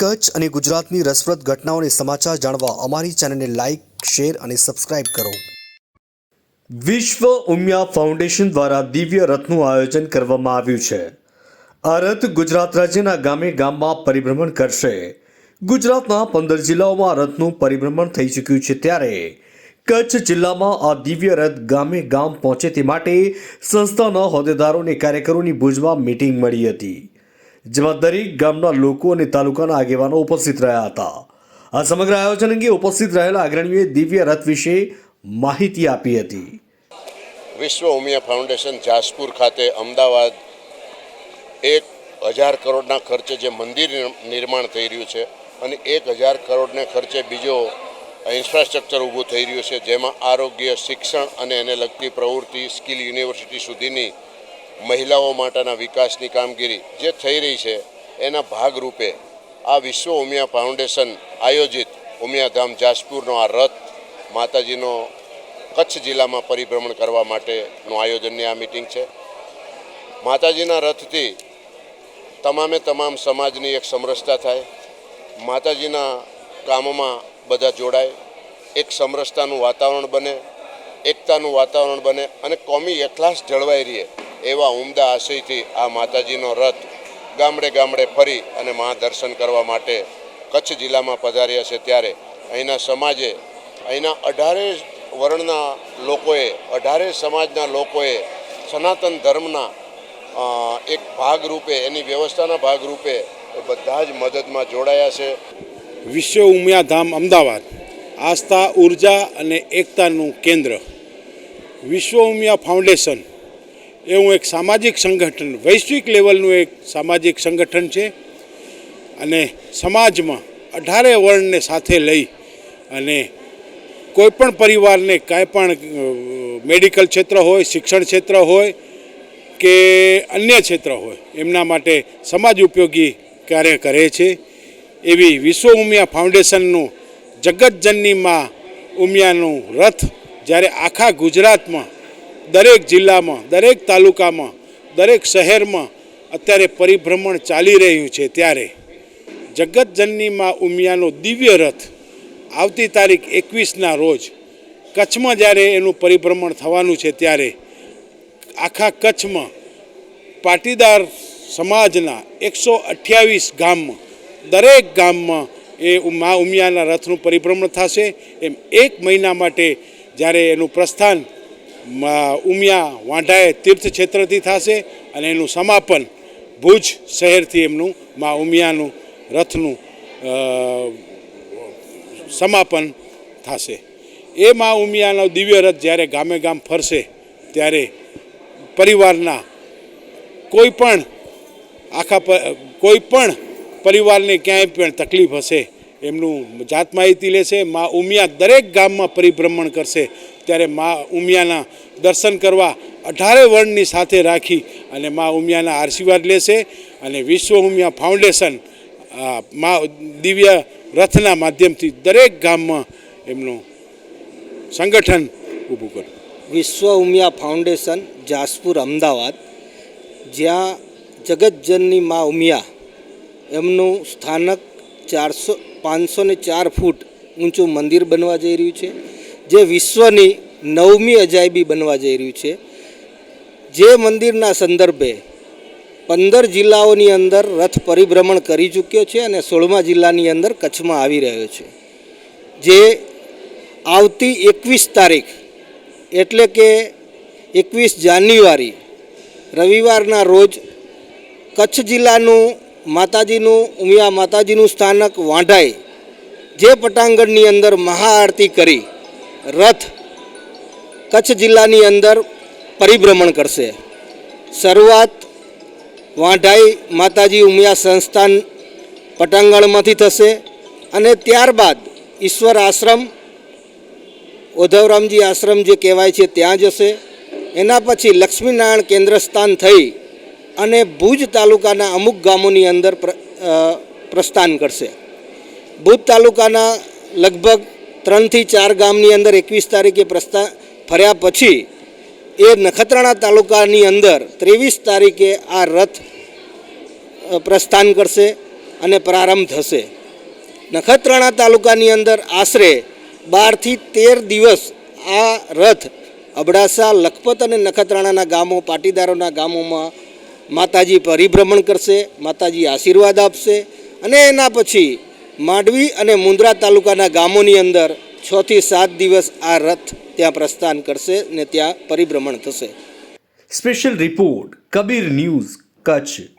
કચ્છ અને ગુજરાતની રસપ્રદ ઘટનાઓને સમાચાર જાણવા અમારી ચેનલને લાઇક શેર અને સબસ્ક્રાઇબ કરો. વિશ્વ ઉમિયા ફાઉન્ડેશન દ્વારા દિવ્ય રથનું આયોજન કરવામાં આવ્યું છે. આ રથ ગુજરાત રાજ્યના ગામે ગામમાં પરિભ્રમણ કરશે. ગુજરાતના પંદર જિલ્લાઓમાં રથનું પરિભ્રમણ થઈ ચૂક્યું છે ત્યારે કચ્છ જિલ્લામાં આ દિવ્ય રથ ગામે ગામ પહોંચે તે માટે સંસ્થાના હોદ્દેદારો અને કાર્યકરોની ભુજમાં મીટિંગ મળી હતી. જેમાં દરેક ગામના લોકો અને તાલુકાના આગેવાનો ઉપસ્થિત રહ્યા હતા. આ સમગ્ર આયોજન અંગે ઉપસ્થિત રહેલા અગ્રણીઓએ દિવ્ય રથ વિશે માહિતી આપી હતી. વિશ્વ ઉમિયા ફાઉન્ડેશન જાસપુર ખાતે અમદાવાદ એક હજાર કરોડના ખર્ચે જે મંદિર નિર્માણ થઈ રહ્યું છે અને એક હજાર કરોડને ખર્ચે બીજો ઇન્ફ્રાસ્ટ્રક્ચર ઊભું થઈ રહ્યું છે, જેમાં આરોગ્ય, શિક્ષણ અને એને લગતી પ્રવૃત્તિ, સ્કિલ યુનિવર્સિટી સુધીની મહિલાઓ માટેના વિકાસની કામગીરી જે થઈ રહી છે, એના ભાગરૂપે આ વિશ્વ ઉમિયા ફાઉન્ડેશન આયોજિત ઉમિયાધામ જાસપુરનો આ રથ માતાજીનો કચ્છ જિલ્લામાં પરિભ્રમણ કરવા માટેનું આયોજનની આ મિટિંગ છે. માતાજીના રથથી તમામે તમામ સમાજની એક સમરસતા થાય, માતાજીના કામમાં બધા જોડાય, એક સમરસતાનું વાતાવરણ બને, એકતાનું વાતાવરણ બને અને કોમી એકલાસ જળવાઈ રહે એવા ઉમદા આશયથી આ માતાજીનો રથ ગામડે ગામડે ફરી અને મા દર્શન કરવા માટે કચ્છ જિલ્લામાં પધાર્યા છે ત્યારે અહીંના સમાજે, અહીંના અઢારે વર્ણના લોકોએ, અઢારે સમાજના લોકોએ સનાતન ધર્મના એક ભાગરૂપે, એની વ્યવસ્થાના ભાગરૂપે બધા જ મદદમાં જોડાયા છે. વિશ્વ ઉમિયાધામ અમદાવાદ, આસ્થા ઊર્જા અને એકતાનું કેન્દ્ર. વિશ્વ ઉમિયા ફાઉન્ડેશન એવું એક સામાજિક સંગઠન, વૈશ્વિક લેવલનું એક સામાજિક સંગઠન છે. અને સમાજમાં અઢારે વર્ણને સાથે લઈ અને કોઈપણ પરિવારને કાંઈ પણ મેડિકલ ક્ષેત્ર હોય, શિક્ષણ ક્ષેત્ર હોય કે અન્ય ક્ષેત્ર હોય, એમના માટે સમાજ ઉપયોગી કાર્ય કરે છે. એવી વિશ્વ ઉમિયા ફાઉન્ડેશનનું જગતજનનીમાં ઉમિયાનું રથ જ્યારે આખા ગુજરાતમાં દરેક જિલ્લામાં, દરેક તાલુકામાં, દરેક શહેરમાં અત્યારે પરિભ્રમણ ચાલી રહ્યું છે ત્યારે જગતજનની માં ઉમિયાનો દિવ્ય રથ આવતી તારીખ એકવીસના રોજ કચ્છમાં જ્યારે એનું પરિભ્રમણ થવાનું છે ત્યારે આખા કચ્છમાં પાટીદાર સમાજના એકસો અઠ્યાવીસ ગામમાં દરેક ગામમાં એ મા ઉમિયાના રથનું પરિભ્રમણ થશે. એમ એક મહિના માટે જ્યારે એનું પ્રસ્થાન ઉમિયા વાંઢાએ તીર્થક્ષેત્રથી થશે અને એનું સમાપન ભુજ શહેરથી એમનું મા ઉમિયાનું રથનું સમાપન થશે. એ મા ઉમિયાનો દિવ્ય રથ જ્યારે ગામે ગામ ફરશે, ત્યારે પરિવારના કોઈ પણ આખા કોઈ પણ પરિવારને ક્યાંય પણ તકલીફ હશે, એમનું જાત માહિતી લેશે. મા ઉમિયા દરેક ગામમાં પરિભ્રમણ કરશે. ત્યારે મા ઉમિયાના દર્શન કરવા અઢારે વર્ણની સાથે રાખી અને મા ઉમિયાના આશીર્વાદ લેશે અને વિશ્વ ઉમિયા ફાઉન્ડેશન મા દિવ્ય રથના માધ્યમથી દરેક ગામમાં એમનું સંગઠન ઊભું કર્યું. વિશ્વ ઉમિયા ફાઉન્ડેશન જાસપુર, અમદાવાદ, જ્યાં જગતજનની મા ઉમિયા એમનું સ્થાનક ચારસો, પાંચસો ને ચાર ફૂટ ઊંચું મંદિર બનવા જઈ રહ્યું છે. જે વિશ્વની નવમી અજાયબી બનવા જઈ રહ્યું છે. જે મંદિરના સંદર્ભે પંદર જિલ્લાઓની અંદર રથ પરિભ્રમણ કરી ચૂક્યો છે અને સોળમા જિલ્લાની અંદર કચ્છમાં આવી રહ્યો છે. જે આવતી એકવીસ તારીખ એટલે કે એકવીસ જાન્યુઆરી રવિવારના રોજ કચ્છ જિલ્લાનું માતાજીનું, ઉમિયા માતાજીનું સ્થાનક વાંઢાઈ જે પટાંગણની અંદર મહાઆરતી કરી રથ કચ્છ જિલ્લાની અંદર પરિભ્રમણ કરશે. શરૂઆત વાંઢાઈ માતાજી ઉમિયા સંસ્થાન પટાંગણમાંથી થશે અને ત્યારબાદ ઈશ્વર આશ્રમ, ઉદ્ધવરામજી આશ્રમ જે કહેવાય છે ત્યાં જશે. એના પછી લક્ષ્મીનારાયણ કેન્દ્રસ્થાન થઈ અને ભુજ તાલુકાના અમુક ગામોની અંદર પ્રસ્થાન કરશે. ભુજ તાલુકાના લગભગ ત્રણથી ચાર ગામની અંદર એકવીસ તારીખે પ્રસ્થા ફર્યા પછી એ નખત્રાણા તાલુકાની અંદર ત્રેવીસ તારીખે આ રથ પ્રસ્થાન કરશે અને પ્રારંભ થશે. નખત્રાણા તાલુકાની અંદર આશરે બારથી તેર દિવસ આ રથ અબડાસા, લખપત અને નખત્રાણાના ગામો, પાટીદારોના ગામોમાં માતાજી પરિભ્રમણ કરશે, માતાજી આશીર્વાદ આપશે અને એના પછી માંડવી અને મુન્દ્રા તાલુકાના ગામોની અંદર છથી સાત દિવસ આ રથ ત્યાં પ્રસ્થાન કરશે ને ત્યાં પરિભ્રમણ થશે. Special report Kabir news Kutch